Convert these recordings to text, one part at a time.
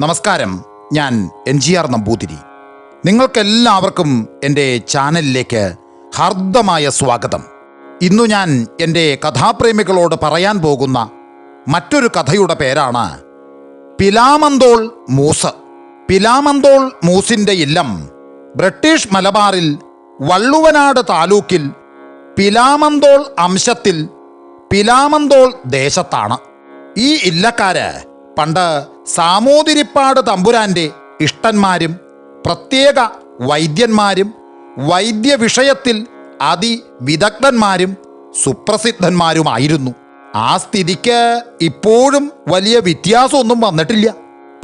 നമസ്കാരം. ഞാൻ N G R Namboothiri. നിങ്ങൾക്കെല്ലാവർക്കും എന്റെ ചാനലിലേക്ക് ഹാർദമായ സ്വാഗതം. ഇന്നു ഞാൻ എന്റെ കഥാപ്രേമികളോട് പറയാൻ പോകുന്ന മറ്റൊരു കഥയുടെ പേരാണ് പിലാമന്തോൾ മൂസ്. പിലാമന്തോൾ മൂസിന്റെ ഇല്ലം ബ്രിട്ടീഷ് മലബാറിൽ വള്ളുവനാട് താലൂക്കിൽ പിലാമന്തോൾ അംശത്തിൽ പിലാമന്തോൾ ദേശത്താണ്. ഈ ഇല്ലക്കാര് പണ്ട് സാമൂതിരിപ്പാട് തമ്പുരാന്റെ ഇഷ്ടന്മാരും പ്രത്യേക വൈദ്യന്മാരും വൈദ്യവിഷയത്തിൽ അതിവിദഗ്ധന്മാരും സുപ്രസിദ്ധന്മാരുമായിരുന്നു. ആ സ്ഥിതിക്ക് ഇപ്പോഴും വലിയ വ്യത്യാസമൊന്നും വന്നിട്ടില്ല.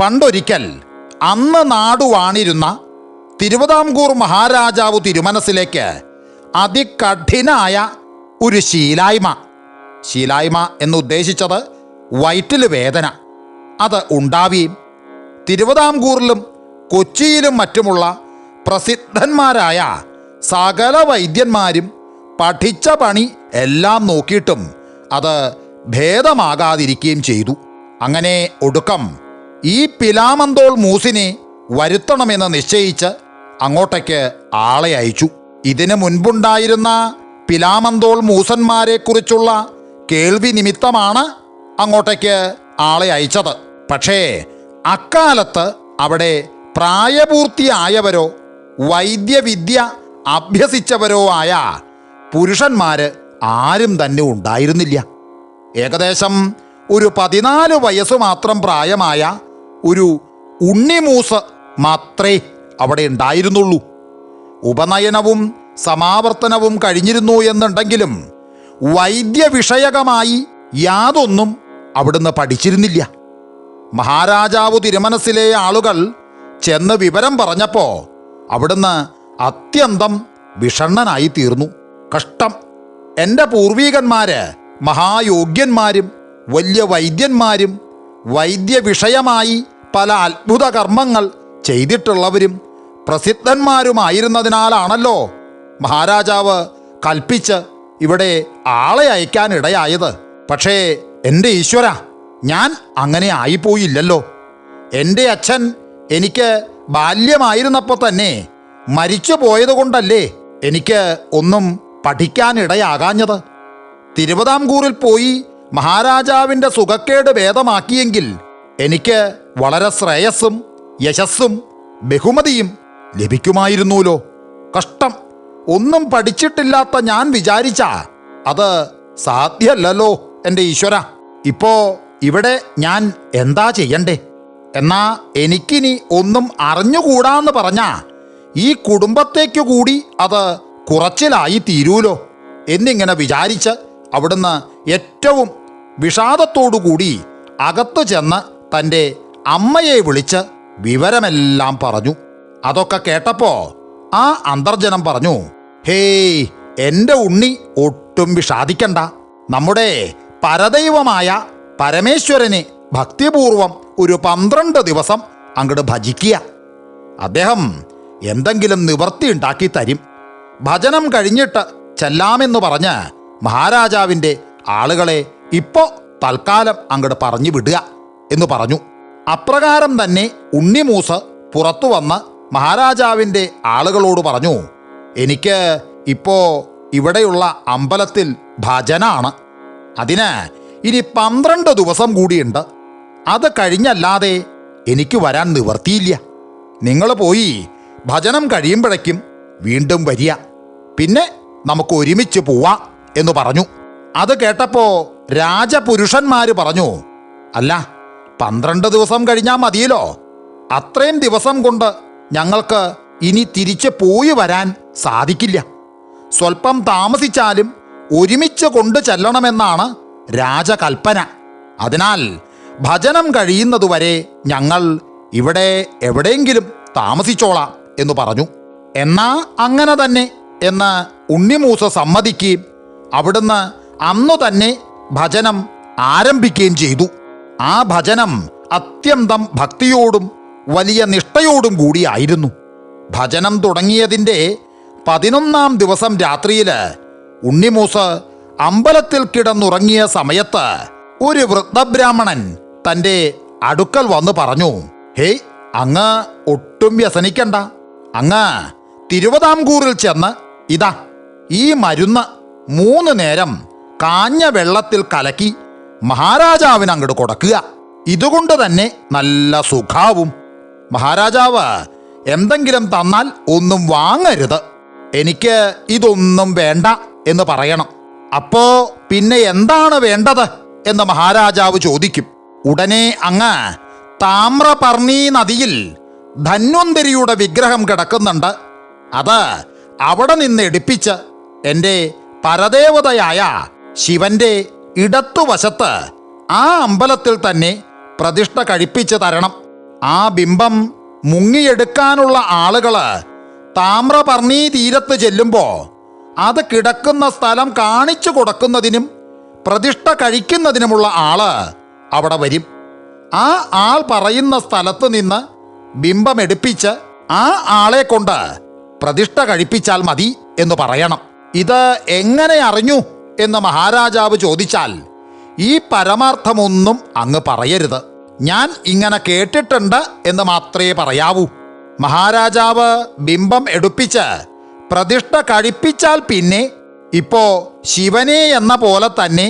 പണ്ടൊരിക്കൽ അന്ന് നാടുവാണിരുന്ന തിരുവിതാംകൂർ മഹാരാജാവ് തിരുമനസിലേക്ക് അതികഠിനായ ഒരു ശീലായ്മ. ശീലായ്മ എന്നുദ്ദേശിച്ചത് വയറ്റിൽ വേദന. അത് ഉണ്ടാവുകയും തിരുവിതാംകൂറിലും കൊച്ചിയിലും മറ്റുമുള്ള പ്രസിദ്ധന്മാരായ സകല വൈദ്യന്മാരും പഠിച്ച പണി എല്ലാം നോക്കിയിട്ടും അത് ഭേദമാകാതിരിക്കുകയും ചെയ്തു. അങ്ങനെ ഒടുക്കം ഈ പിലാമന്തോൾ മൂസിനെ വരുത്തണമെന്ന് നിശ്ചയിച്ച് അങ്ങോട്ടേക്ക് ആളെ അയച്ചു. ഇതിനു മുൻപുണ്ടായിരുന്ന പിലാമന്തോൾ മൂസന്മാരെക്കുറിച്ചുള്ള കേൾവി നിമിത്തമാണ് അങ്ങോട്ടേക്ക് ആളെ അയച്ചത്. പക്ഷേ അക്കാലത്ത് അവിടെ പ്രായപൂർത്തിയായവരോ വൈദ്യവിദ്യ അഭ്യസിച്ചവരോ ആയ പുരുഷന്മാർ ആരും തന്നെ ഉണ്ടായിരുന്നില്ല. ഏകദേശം ഒരു പതിനാല് വയസ്സ് മാത്രം പ്രായമായ ഒരു ഉണ്ണിമൂസ് മാത്രമേ അവിടെ ഉണ്ടായിരുന്നുള്ളൂ. ഉപനയനവും സമാവർത്തനവും കഴിഞ്ഞിരുന്നു എന്നുണ്ടെങ്കിലും വൈദ്യവിഷയകമായി യാതൊന്നും അവിടുന്ന് പഠിച്ചിരുന്നില്ല. മഹാരാജാവ് തിരുമനസിലെ ആളുകൾ ചെന്ന് വിവരം പറഞ്ഞപ്പോൾ അവിടുന്ന് അത്യന്തം വിഷണ്ണനായി തീർന്നു കഷ്ടം. എന്റെ പൂർവീകന്മാര് മഹായോഗ്യന്മാരും വലിയ വൈദ്യന്മാരും വൈദ്യവിഷയമായി പല അത്ഭുത കർമ്മങ്ങൾ ചെയ്തിട്ടുള്ളവരും പ്രസിദ്ധന്മാരുമായിരുന്നതിനാലാണല്ലോ മഹാരാജാവ് കൽപ്പിച്ച് ഇവിടെ ആളെ അയക്കാൻ ഇടയായത് പക്ഷേ എന്റെ ഈശ്വര ഞാൻ അങ്ങനെ ആയിപ്പോയില്ലല്ലോ. എന്റെ അച്ഛൻ എനിക്ക് ബാല്യമായിരുന്നപ്പോൾ തന്നെ മരിച്ചു പോയതുകൊണ്ടല്ലേ എനിക്ക് ഒന്നും പഠിക്കാനിടയാകാഞ്ഞത്. തിരുവിതാംകൂറിൽ പോയി മഹാരാജാവിന്റെ സുഖക്കേട് ഭേദമാക്കിയെങ്കിൽ എനിക്ക് വളരെ ശ്രേയസ്സും യശസ്സും ബഹുമതിയും ലഭിക്കുമായിരുന്നുല്ലോ കഷ്ടം. ഒന്നും പഠിച്ചിട്ടില്ലാത്ത ഞാൻ വിചാരിച്ച അത് സാധ്യല്ലല്ലോ എന്റെ ഈശ്വര. ഇപ്പോ ഇവിടെ ഞാൻ എന്താ ചെയ്യണ്ടേ? എന്നാ എനിക്കിനി ഒന്നും അറിഞ്ഞുകൂടാന്ന് പറഞ്ഞാ ഈ കുടുംബത്തേക്കു കൂടി അത് കുറച്ചിലായി തീരൂലോ? എന്നിങ്ങനെ വിചാരിച്ച് അവിടുന്ന് ഏറ്റവും വിഷാദത്തോടുകൂടി അകത്തു ചെന്ന് തന്റെ അമ്മയെ വിളിച്ച് വിവരമെല്ലാം പറഞ്ഞു. അതൊക്കെ കേട്ടപ്പോ ആ അന്തർജനം പറഞ്ഞു ഹേയ് എന്റെ ഉണ്ണി ഒട്ടും വിഷാദിക്കണ്ട. നമ്മുടെ പരദൈവമായ പരമേശ്വരനെ ഭക്തിപൂർവം ഒരു പന്ത്രണ്ട് ദിവസം അങ്ങോട്ട് ഭജിക്കുക. അദ്ദേഹം എന്തെങ്കിലും നിവർത്തി ഉണ്ടാക്കി തരും. ഭജനം കഴിഞ്ഞിട്ട് ചെല്ലാമെന്ന് പറഞ്ഞ് മഹാരാജാവിന്റെ ആളുകളെ ഇപ്പോൾ തൽക്കാലം അങ്ങോട്ട് പറഞ്ഞു വിടുക എന്ന് പറഞ്ഞു. അപ്രകാരം തന്നെ ഉണ്ണിമൂസ് പുറത്തു വന്ന് മഹാരാജാവിന്റെ ആളുകളോട് പറഞ്ഞു എനിക്ക് ഇപ്പോൾ ഇവിടെയുള്ള അമ്പലത്തിൽ ഭജനാണ്. അതിന് ഇനി പന്ത്രണ്ട് ദിവസം കൂടിയുണ്ട്. അത് കഴിഞ്ഞല്ലാതെ എനിക്ക് വരാൻ നിവർത്തിയില്ല. നിങ്ങൾ പോയി ഭജനം കഴിയുമ്പോഴേക്കും വീണ്ടും വരിക. പിന്നെ നമുക്ക് ഒരുമിച്ച് പോവാം എന്ന് പറഞ്ഞു. അത് കേട്ടപ്പോ രാജപുരുഷന്മാർ പറഞ്ഞു അല്ല പന്ത്രണ്ട് ദിവസം കഴിഞ്ഞാൽ മതിയല്ലോ. അത്രയും ദിവസം കൊണ്ട് ഞങ്ങൾക്ക് ഇനി തിരിച്ച് പോയി വരാൻ സാധിക്കില്ല. സ്വല്പം താമസിച്ചാലും ഒരുമിച്ച് കൊണ്ടു ചെല്ലണമെന്നാണ് രാജകൽപ്പന. അതിനാൽ ഭജനം കഴിയുന്നതുവരെ ഞങ്ങൾ ഇവിടെ എവിടെയെങ്കിലും താമസിച്ചോളാം എന്ന് പറഞ്ഞു. എന്നാ അങ്ങനെ തന്നെ എന്ന് ഉണ്ണിമൂസ സമ്മതിക്കുകയും അവിടുന്ന് അന്നു തന്നെ ഭജനം ആരംഭിക്കുകയും ചെയ്തു. ആ ഭജനം അത്യന്തം ഭക്തിയോടും വലിയ നിഷ്ഠയോടും കൂടിയായിരുന്നു ഭജനം തുടങ്ങിയതിന്റെ പതിനൊന്നാം ദിവസം രാത്രിയിൽ ഉണ്ണിമൂസ് അമ്പലത്തിൽ കിടന്നുറങ്ങിയ സമയത്ത് ഒരു വൃദ്ധബ്രാഹ്മണൻ തന്റെ അടുക്കൽ വന്ന് പറഞ്ഞു ഹേയ് അങ്ങ് ഒട്ടും വ്യസനിക്കണ്ട. അങ്ങ് തിരുവിതാംകൂറിൽ ചെന്ന് ഇതാ ഈ മരുന്ന് മൂന്ന് നേരം കാഞ്ഞ വെള്ളത്തിൽ കലക്കി മഹാരാജാവിന് അങ്ങോട്ട് കൊടുക്കുക. ഇതുകൊണ്ട് തന്നെ നല്ല സുഖാവും. മഹാരാജാവ് എന്തെങ്കിലും തന്നാൽ ഒന്നും വാങ്ങരുത്. എനിക്ക് ഇതൊന്നും വേണ്ട എന്ന് പറയണം. അപ്പോ പിന്നെ എന്താണ് വേണ്ടത്? എന്ന് മഹാരാജാവ് ചോദിക്കും. ഉടനെ അങ്ങ് താമ്രപർണി നദിയിൽ ധന്വന്തരിയുടെ വിഗ്രഹം കിടക്കുന്നുണ്ട്. അത് അവിടെ നിന്ന് എടുപ്പിച്ച് എന്റെ പരദേവതയായ ശിവന്റെ ഇടത്തുവശത്ത് ആ അമ്പലത്തിൽ തന്നെ പ്രതിഷ്ഠ കഴിപ്പിച്ച് തരണം. ആ ബിംബം മുങ്ങിയെടുക്കാനുള്ള ആളുകൾ താമ്രപർണി തീരത്ത് ചെല്ലുമ്പോ അത് കിടക്കുന്ന സ്ഥലം കാണിച്ചു കൊടുക്കുന്നതിനും പ്രതിഷ്ഠ കഴിക്കുന്നതിനുമുള്ള ആൾ അവിടെ വരും. ആ ആൾ പറയുന്ന സ്ഥലത്ത് നിന്ന് ബിംബം എടുപ്പിച്ച് ആ ആളെ കൊണ്ട് പ്രതിഷ്ഠ കഴിപ്പിച്ചാൽ മതി എന്ന് പറയണം. ഇത് എങ്ങനെ അറിഞ്ഞു എന്ന് മഹാരാജാവ് ചോദിച്ചാൽ ഈ പരമാർത്ഥമൊന്നും അങ്ങ് പറയരുത്. ഞാൻ ഇങ്ങനെ കേട്ടിട്ടുണ്ട് എന്ന് മാത്രമേ പറയാവൂ. മഹാരാജാവ് ബിംബം എടുപ്പിച്ച് പ്രതിഷ്ഠ കഴിപ്പിച്ചാൽ പിന്നെ ഇപ്പോ ശിവനെ എന്ന പോലെ തന്നെ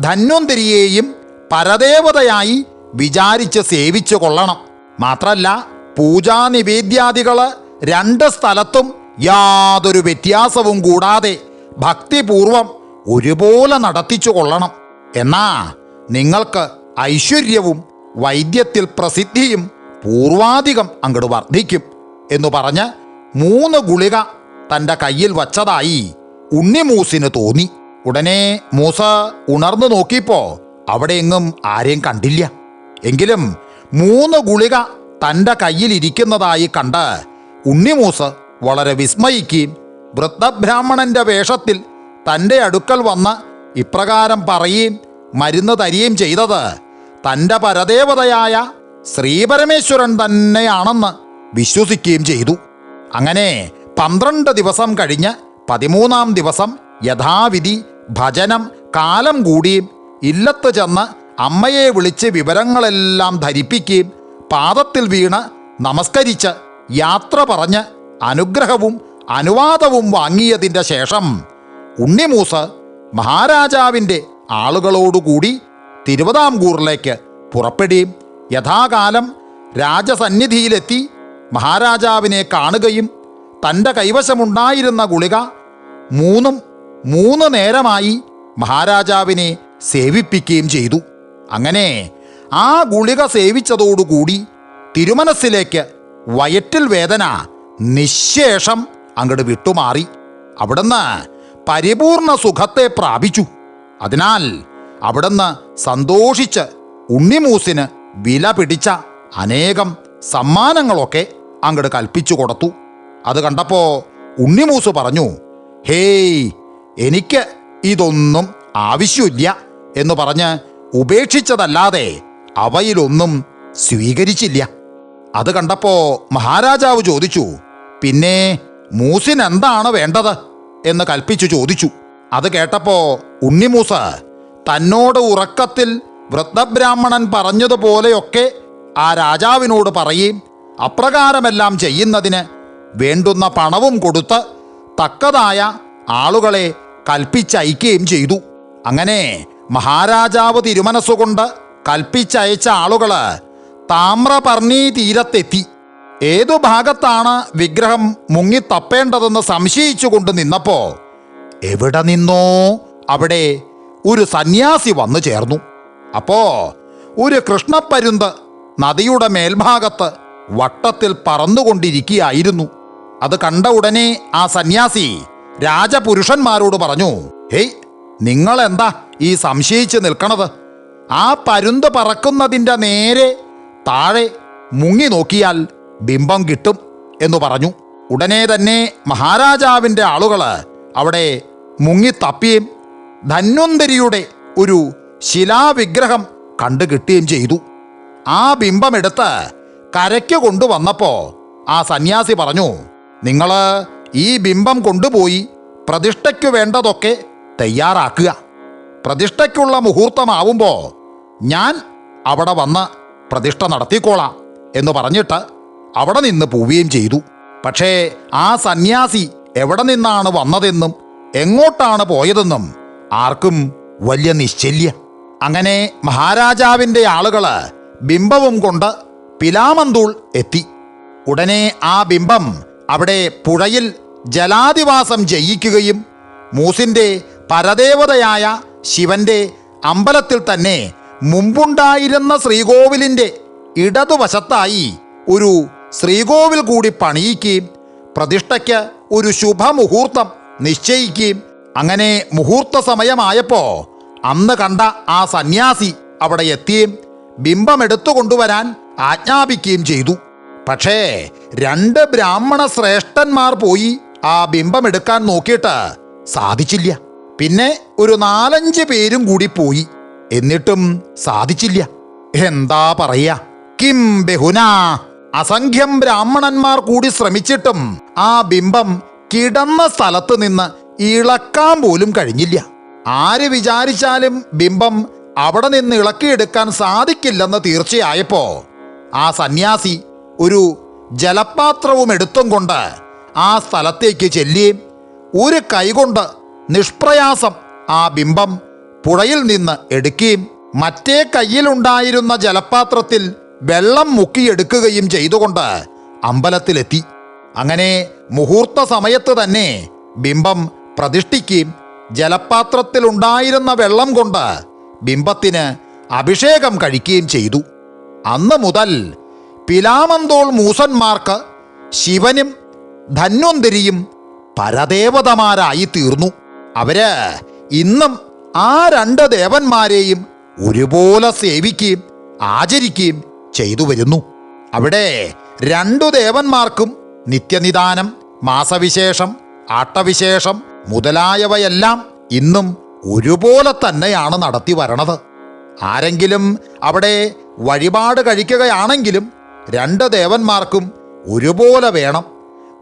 ധന്വന്തിരിയെയും പരദേവതയായി വിചാരിച്ച് സേവിച്ചു കൊള്ളണം. മാത്രല്ല പൂജാ നിവേദ്യാദികൾ രണ്ട് സ്ഥലത്തും യാതൊരു വ്യത്യാസവും കൂടാതെ ഭക്തിപൂർവം ഒരുപോലെ നടത്തിച്ചു കൊള്ളണം. എന്നാ നിങ്ങൾക്ക് ഐശ്വര്യവും വൈദ്യത്തിൽ പ്രസിദ്ധിയും പൂർവാധികം അങ്ങോട്ട് വർദ്ധിക്കും എന്ന് പറഞ്ഞ് മൂന്ന് ഗുളിക തന്റെ കയ്യിൽ വച്ചതായി ഉണ്ണിമൂസിന് തോന്നി. ഉടനെ മൂസ ഉണർന്നു നോക്കിയപ്പോ അവിടെ എങ്ങും ആരെയും കണ്ടില്ല. എങ്കിലും മൂന്ന് ഗുളിക തന്റെ കയ്യിൽ ഇരിക്കുന്നതായി കണ്ട് ഉണ്ണിമൂസ് വളരെ വിസ്മയിക്കുകയും വൃദ്ധബ്രാഹ്മണന്റെ വേഷത്തിൽ തന്റെ അടുക്കൽ വന്ന് ഇപ്രകാരം പറയുകയും മരുന്ന് തരികയും ചെയ്തത് തന്റെ പരദേവതയായ ശ്രീപരമേശ്വരൻ തന്നെയാണെന്ന് വിശ്വസിക്കുകയും ചെയ്തു. അങ്ങനെ പന്ത്രണ്ട് ദിവസം കഴിഞ്ഞ് പതിമൂന്നാം ദിവസം യഥാവിധി ഭജനം കാലം കൂടിയും ഇല്ലത്ത് ചെന്ന് അമ്മയെ വിളിച്ച് വിവരങ്ങളെല്ലാം ധരിപ്പിക്കുകയും പാദത്തിൽ വീണ് നമസ്കരിച്ച് യാത്ര പറഞ്ഞ് അനുഗ്രഹവും അനുവാദവും വാങ്ങിയതിന്റെ ശേഷം ഉണ്ണിമൂസ് മഹാരാജാവിന്റെ ആളുകളോടുകൂടി തിരുവിതാംകൂറിലേക്ക് പുറപ്പെടുകയും യഥാകാലം രാജസന്നിധിയിലെത്തി മഹാരാജാവിനെ കാണുകയും തന്റെ കൈവശമുണ്ടായിരുന്ന ഗുളിക മൂന്നും മൂന്ന് നേരമായി മഹാരാജാവിനെ സേവിപ്പിക്കുകയും ചെയ്തു. അങ്ങനെ ആ ഗുളിക സേവിച്ചതോടുകൂടി തിരുമനസ്സിലേക്ക് വയറ്റിൽ വേദന നിശേഷം അങ്ങോട്ട് വിട്ടുമാറി. അവിടുന്ന് പരിപൂർണ സുഖത്തെ പ്രാപിച്ചു. അതിനാൽ അവിടുന്ന് സന്തോഷിച്ച് ഉണ്ണിമൂസിന് വില പിടിച്ച അനേകം സമ്മാനങ്ങളൊക്കെ അങ്ങോട്ട് കൽപ്പിച്ചു കൊടുത്തു. അത് കണ്ടപ്പോ ഉണ്ണിമൂസ് പറഞ്ഞു ഹേയ് എനിക്ക് ഇതൊന്നും ആവശ്യമില്ല എന്ന് പറഞ്ഞ് ഉപേക്ഷിച്ചതല്ലാതെ അവയിലൊന്നും സ്വീകരിച്ചില്ല. അത് കണ്ടപ്പോ മഹാരാജാവ് ചോദിച്ചു പിന്നെ മൂസിന് എന്താണ് വേണ്ടത്? എന്ന് കൽപ്പിച്ചു ചോദിച്ചു. അത് കേട്ടപ്പോ ഉണ്ണിമൂസ് തന്നോട് ഉറക്കത്തിൽ വൃദ്ധബ്രാഹ്മണൻ പറഞ്ഞതുപോലെയൊക്കെ ആ രാജാവിനോട് പറയും. അപ്രകാരമെല്ലാം ചെയ്യുന്നതിന് വേണ്ടുന്ന പണവും കൊടുത്ത് തക്കതായ ആളുകളെ കൽപ്പിച്ചയക്കുകയും ചെയ്തു. അങ്ങനെ മഹാരാജാവ് തിരുമനസ്സുകൊണ്ട് കൽപ്പിച്ചയച്ച ആളുകൾ താമ്രപർണി തീരത്തെത്തി ഏതു ഭാഗത്താണ് വിഗ്രഹം മുങ്ങിത്തപ്പേണ്ടതെന്ന് സംശയിച്ചുകൊണ്ട് നിന്നപ്പോ എവിടെ നിന്നോ അവിടെ ഒരു സന്യാസി വന്നു ചേർന്നു. അപ്പോ ഒരു കൃഷ്ണപ്പരുന്ത് നദിയുടെ മേൽഭാഗത്ത് വട്ടത്തിൽ പറന്നുകൊണ്ടിരിക്കുകയായിരുന്നു. അത് കണ്ട ഉടനെ ആ സന്യാസി രാജപുരുഷന്മാരോട് പറഞ്ഞു ഹേയ് നിങ്ങൾ എന്താ ഈ സംശയിച്ച് നിൽക്കണത്? ആ പരുന്ത് പറക്കുന്നതിന്റെ നേരെ താഴെ മുങ്ങി നോക്കിയാൽ ബിംബം കിട്ടും എന്ന് പറഞ്ഞു. ഉടനെ തന്നെ മഹാരാജാവിന്റെ ആളുകൾ അവിടെ മുങ്ങി തപ്പിയും ധന്വന്തരിയുടെ ഒരു ശിലാവിഗ്രഹം കണ്ടു കിട്ടുകയും ചെയ്തു. ആ ബിംബമെടുത്ത് കരയ്ക്ക് കൊണ്ടുവന്നപ്പോൾ ആ സന്യാസി പറഞ്ഞു നിങ്ങൾ ഈ ബിംബം കൊണ്ടുപോയി പ്രതിഷ്ഠയ്ക്ക് വേണ്ടതൊക്കെ തയ്യാറാക്കുക. പ്രതിഷ്ഠയ്ക്കുള്ള മുഹൂർത്തമാവുമ്പോൾ ഞാൻ അവിടെ വന്ന് പ്രതിഷ്ഠ നടത്തിക്കോളാം എന്ന് പറഞ്ഞിട്ട് അവിടെ നിന്ന് പോവുകയും ചെയ്തു. പക്ഷേ ആ സന്യാസി എവിടെ നിന്നാണ് വന്നതെന്നും എങ്ങോട്ടാണ് പോയതെന്നും ആർക്കും വലിയ നിശ്ചല്യ. അങ്ങനെ മഹാരാജാവിന്റെ ആളുകൾ ബിംബവും കൊണ്ട് പിലാമന്തൂൾ എത്തി. ഉടനെ ആ ബിംബം അവിടെ പുഴയിൽ ജലാധിവാസം ജയിക്കുകയും മൂസിന്റെ പരദേവതയായ ശിവന്റെ അമ്പലത്തിൽ തന്നെ മുമ്പുണ്ടായിരുന്ന ശ്രീകോവിലിന്റെ ഇടതുവശത്തായി ഒരു ശ്രീകോവിൽ കൂടി പണിയിക്കുകയും പ്രതിഷ്ഠയ്ക്ക് ഒരു ശുഭമുഹൂർത്തം നിശ്ചയിക്കുകയും അങ്ങനെ മുഹൂർത്ത സമയമായപ്പോൾ അന്ന് കണ്ട ആ സന്യാസി അവിടെ എത്തിയും ബിംബമെടുത്തു കൊണ്ടുവരാൻ ആജ്ഞാപിക്കുകയും ചെയ്തു. പക്ഷേ രണ്ട് ബ്രാഹ്മണ ശ്രേഷ്ഠന്മാർ പോയി ആ ബിംബം എടുക്കാൻ നോക്കിയിട്ട് സാധിച്ചില്ല. പിന്നെ ഒരു നാലഞ്ച് പേരും കൂടി പോയി. എന്നിട്ടും സാധിച്ചില്ല. എന്താ പറയാ? കിം ബഹുന. അസംഖ്യം ബ്രാഹ്മണന്മാർ കൂടി ശ്രമിച്ചിട്ടും ആ ബിംബം കിടന്ന സ്ഥലത്ത് നിന്ന് ഇളക്കാൻ പോലും കഴിഞ്ഞില്ല. ആര് വിചാരിച്ചാലും ബിംബം അവിടെ നിന്ന് ഇളക്കിയെടുക്കാൻ സാധിക്കില്ലെന്ന് തീർച്ചയായപ്പോ ആ സന്യാസി ഒരു ജലപാത്രവും എടുത്തും കൊണ്ട് ആ സ്ഥലത്തേക്ക് ചെല്ലുകയും ഒരു കൈകൊണ്ട് നിഷ്പ്രയാസം ആ ബിംബം പുഴയിൽ നിന്ന് എടുക്കുകയും മറ്റേ കയ്യിലുണ്ടായിരുന്ന ജലപാത്രത്തിൽ വെള്ളം മുക്കിയെടുക്കുകയും ചെയ്തുകൊണ്ട് അമ്പലത്തിലെത്തി. അങ്ങനെ മുഹൂർത്ത സമയത്ത് തന്നെ ബിംബം പ്രതിഷ്ഠിക്കുകയും ജലപാത്രത്തിലുണ്ടായിരുന്ന വെള്ളം കൊണ്ട് ബിംബത്തിന് അഭിഷേകം കഴിക്കുകയും ചെയ്തു. അന്ന് മുതൽ പിലാമന്തോൾ മൂസന്മാർക്ക് ശിവനും ധന്വന്തരിയും പരദേവതമാരായി തീർന്നു അവർ ഇന്നും ആ രണ്ട് ദേവന്മാരെയും ഒരുപോലെ സേവിക്കുകയും ആചരിക്കുകയും ചെയ്തു വരുന്നു. അവിടെ രണ്ടു ദേവന്മാർക്കും നിത്യനിദാനം മാസവിശേഷം ആട്ടവിശേഷം മുതലായവയെല്ലാം ഇന്നും ഒരുപോലെ തന്നെയാണ് നടത്തി വരണത്. ആരെങ്കിലും അവിടെ വഴിപാട് കഴിക്കുകയാണെങ്കിലും രണ്ട് ദേവന്മാർക്കും ഒരുപോലെ വേണം.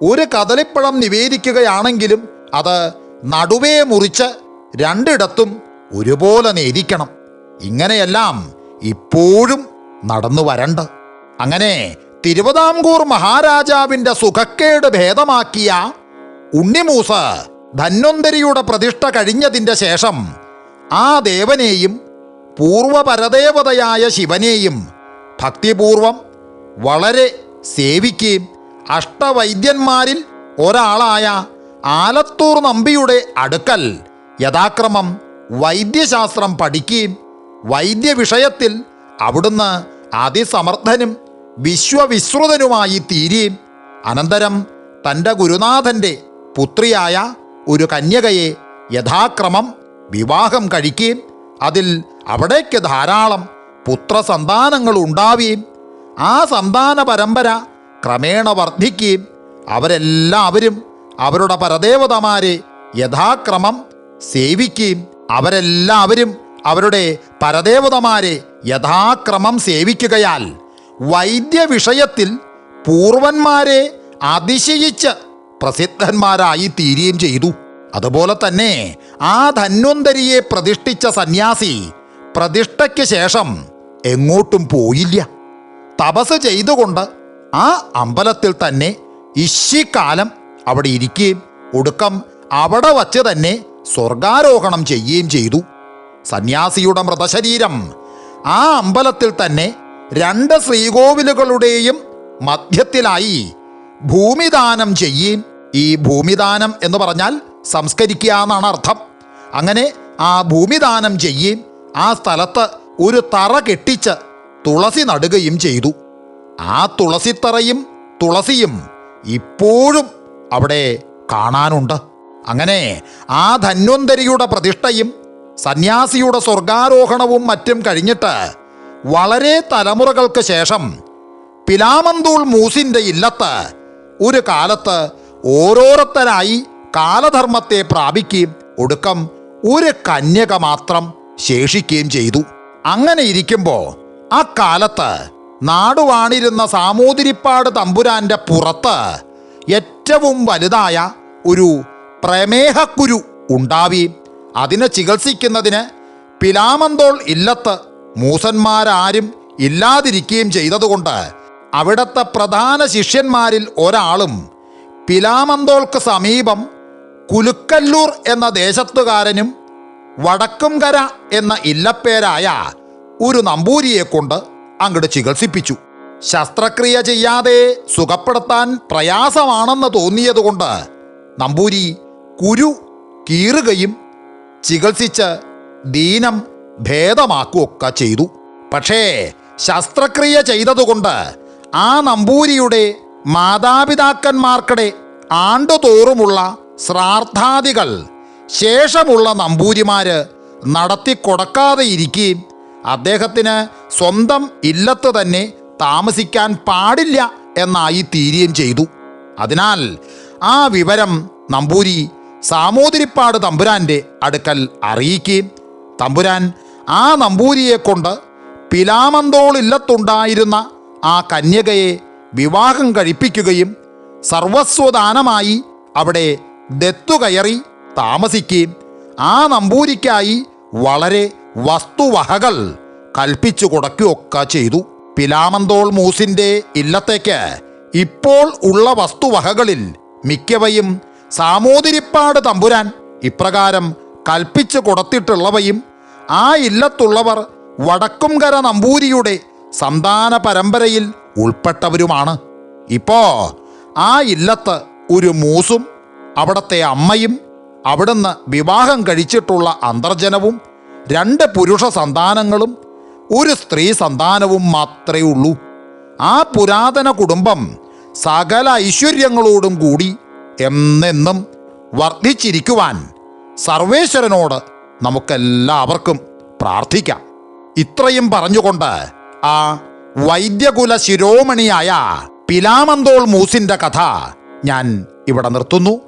ഒരു കദളിപ്പഴം നിവേദിക്കുകയാണെങ്കിലും അത് നടുവേ മുറിച്ച് രണ്ടിടത്തും ഒരുപോലെ നേദിക്കണം ഇങ്ങനെയെല്ലാം ഇപ്പോഴും നടന്നു വരണ്ട്. അങ്ങനെ തിരുവിതാംകൂർ മഹാരാജാവിന്റെ സുഖക്കേട് ഭേദമാക്കിയ ഉണ്ണിമൂസ ധന്വന്തരിയുടെ പ്രതിഷ്ഠ കഴിഞ്ഞതിന്റെ ശേഷം ആ ദേവനെയും പൂർവപരദേവതയായ ശിവനെയും ഭക്തിപൂർവം വളരെ സേവിക്കുകയും അഷ്ടവൈദ്യന്മാരിൽ ഒരാളായ ആലത്തൂർ നമ്പിയുടെ അടുക്കൽ യഥാക്രമം വൈദ്യശാസ്ത്രം പഠിക്കുകയും വൈദ്യവിഷയത്തിൽ അവിടുന്ന് അതിസമർത്ഥനും വിശ്വവിശ്രുതനുമായി തീരുകയും അനന്തരം തന്റെ ഗുരുനാഥന്റെ പുത്രിയായ ഒരു കന്യകയെ യഥാക്രമം വിവാഹം കഴിക്കുകയും അതിൽ അവിടേക്ക് ധാരാളം പുത്രസന്താനങ്ങൾ ഉണ്ടാവുകയും ആ സന്താന പരമ്പര ക്രമേണ വർദ്ധിക്കുകയും അവരെല്ലാവരും അവരുടെ പരദേവതമാരെ യഥാക്രമം സേവിക്കുകയും അവരെല്ലാവരും അവരുടെ പരദേവതമാരെ യഥാക്രമം സേവിക്കുകയാൽ വൈദ്യവിഷയത്തിൽ പൂർവന്മാരെ അതിശയിച്ച് പ്രസിദ്ധന്മാരായി തീരുകയും ചെയ്തു. അതുപോലെ തന്നെ ആ ധന്വന്തരിയെ പ്രതിഷ്ഠിച്ച സന്യാസി പ്രതിഷ്ഠയ്ക്ക് ശേഷം എങ്ങോട്ടും പോയില്ല. തപസ് ചെയ്തുകൊണ്ട് ആ അമ്പലത്തിൽ തന്നെ ഇശിക്കാലം അവിടെ ഇരിക്കുകയും ഒടുക്കം അവിടെ വച്ച് തന്നെ സ്വർഗാരോഹണം ചെയ്യുകയും ചെയ്തു. സന്യാസിയുടെ മൃതശരീരം. ആ അമ്പലത്തിൽ തന്നെ രണ്ട് ശ്രീകോവിലുകളുടെയും മധ്യത്തിലായി ഭൂമിദാനം ചെയ്യുകയും ഈ ഭൂമിദാനം എന്ന് പറഞ്ഞാൽ സംസ്കരിക്കുക എന്നാണ് അർത്ഥം. അങ്ങനെ ആ ഭൂമിദാനം ചെയ്യുകയും ആ സ്ഥലത്ത് ഒരു തറ കെട്ടിച്ച് തുളസി നടുകയും ചെയ്തു. ആ തുളസിത്തറയും തുളസിയും ഇപ്പോഴും അവിടെ കാണാനുണ്ട്. അങ്ങനെ ആ ധന്വന്തരിയുടെ പ്രതിഷ്ഠയും സന്യാസിയുടെ സ്വർഗാരോഹണവും മറ്റും കഴിഞ്ഞിട്ട് വളരെ തലമുറകൾക്ക് ശേഷം പിലാമന്തൂൾ മൂസിന്റെ ഇല്ലത്ത് ഒരു കാലത്ത് ഓരോരുത്തരായി കാലധർമ്മത്തെ പ്രാപിക്കുകയും ഒടുക്കം ഒരു കന്യക മാത്രം ശേഷിക്കുകയും ചെയ്തു. അങ്ങനെ ഇരിക്കുമ്പോൾ ആ കാലത്ത് നാടുവാണിരുന്ന സാമൂതിരിപ്പാട് തമ്പുരാന്റെ പുറത്ത് ഏറ്റവും വലുതായ ഒരു പ്രമേഹക്കുരു ഉണ്ടാവുകയും അതിനെ ചികിത്സിക്കുന്നതിന് പിലാമന്തോൾ ഇല്ലത്ത് മൂസന്മാരാരും ഇല്ലാതിരിക്കുകയും ചെയ്തതുകൊണ്ട് അവിടുത്തെ പ്രധാന ശിഷ്യന്മാരിൽ ഒരാളും പിലാമന്തോൾക്ക് സമീപം കുലുക്കല്ലൂർ എന്ന ദേശത്തുകാരനും വടക്കുംകര എന്ന ഇല്ലപ്പേരായ ഒരു നമ്പൂരിയെ കൊണ്ട് അങ്ങോട്ട് ചികിത്സിപ്പിച്ചു. ശസ്ത്രക്രിയ ചെയ്യാതെ സുഖപ്പെടുത്താൻ പ്രയാസമാണെന്ന് തോന്നിയതുകൊണ്ട് നമ്പൂരി കുരു കീറുകയും ചികിത്സിച്ച് ദീനം ഭേദമാക്കുകയൊക്കെ ചെയ്തു. പക്ഷേ ശസ്ത്രക്രിയ ചെയ്തതുകൊണ്ട് ആ നമ്പൂരിയുടെ മാതാപിതാക്കന്മാർക്കിടെ ആണ്ടുതോറുമുള്ള ശ്രാർത്ഥാദികൾ ശേഷമുള്ള നമ്പൂരിമാര് നടത്തിക്കൊടുക്കാതെ ഇരിക്കുകയും അദ്ദേഹത്തിന് സ്വന്തം ഇല്ലത്ത് തന്നെ താമസിക്കാൻ പാടില്ല എന്നായി തീരുകയും ചെയ്തു. അതിനാൽ ആ വിവരം നമ്പൂരി സാമൂതിരിപ്പാട് തമ്പുരാന്റെ അടുക്കൽ അറിയിക്കുകയും തമ്പുരാൻ ആ നമ്പൂരിയെ കൊണ്ട് പിലാമന്തോളില്ലത്തുണ്ടായിരുന്ന ആ കന്യകയെ വിവാഹം കഴിപ്പിക്കുകയും സർവസ്വദാനമായി അവിടെ ദത്തുകയറി താമസിക്കുകയും ആ നമ്പൂരിക്കായി വളരെ വസ്തുവകകൾ കൽപ്പിച്ചു കൊടുക്കുകയൊക്കെ ചെയ്തു. പിലാമന്തോൾ മൂസിന്റെ ഇല്ലത്തേക്ക് ഇപ്പോൾ ഉള്ള വസ്തുവഹകളിൽ മിക്കവയും സാമൂതിരിപ്പാട് തമ്പുരാൻ ഇപ്രകാരം കൽപ്പിച്ചു കൊടുത്തിട്ടുള്ളവയും ആ ഇല്ലത്തുള്ളവർ വടക്കുംകര നമ്പൂരിയുടെ സന്താന പരമ്പരയിൽ ഉൾപ്പെട്ടവരുമാണ്. ഇപ്പോ ആ ഇല്ലത്ത് ഒരു മൂസും അവിടത്തെ അമ്മയും അവിടുന്ന് വിവാഹം കഴിച്ചിട്ടുള്ള അന്തർജനവും രണ്ട് പുരുഷ സന്താനങ്ങളും ഒരു സ്ത്രീ സന്താനവും മാത്രമേ ഉള്ളൂ. ആ പുരാതന കുടുംബം സകല ഐശ്വര്യങ്ങളോടും കൂടി എന്നെന്നും വർദ്ധിച്ചിരിക്കുവാൻ സർവേശ്വരനോട് നമുക്കെല്ലാവർക്കും പ്രാർത്ഥിക്കാം. ഇത്രയും പറഞ്ഞുകൊണ്ട് ആ വൈദ്യകുല ശിരോമണിയായ പിലാമന്തോൾ മൂസിന്റെ കഥ ഞാൻ ഇവിടെ നിർത്തുന്നു.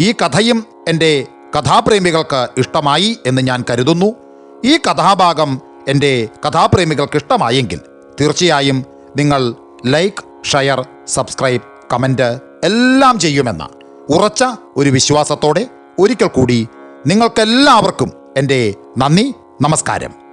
ഈ കഥയും എന്റെ കഥാപ്രേമികൾക്ക് ഇഷ്ടമായി എന്ന് ഞാൻ കരുതുന്നു. ഈ കഥാഭാഗം എന്റെ കഥാപ്രേമികൾക്ക് ഇഷ്ടമായെങ്കിൽ തീർച്ചയായും നിങ്ങൾ ലൈക്ക് ഷെയർ സബ്സ്ക്രൈബ് കമന്റ് എല്ലാം ചെയ്യുമെന്ന ഉറച്ച ഒരു വിശ്വാസത്തോടെ ഒരിക്കൽ കൂടി നിങ്ങൾക്കെല്ലാവർക്കും എന്റെ നന്ദി നമസ്കാരം.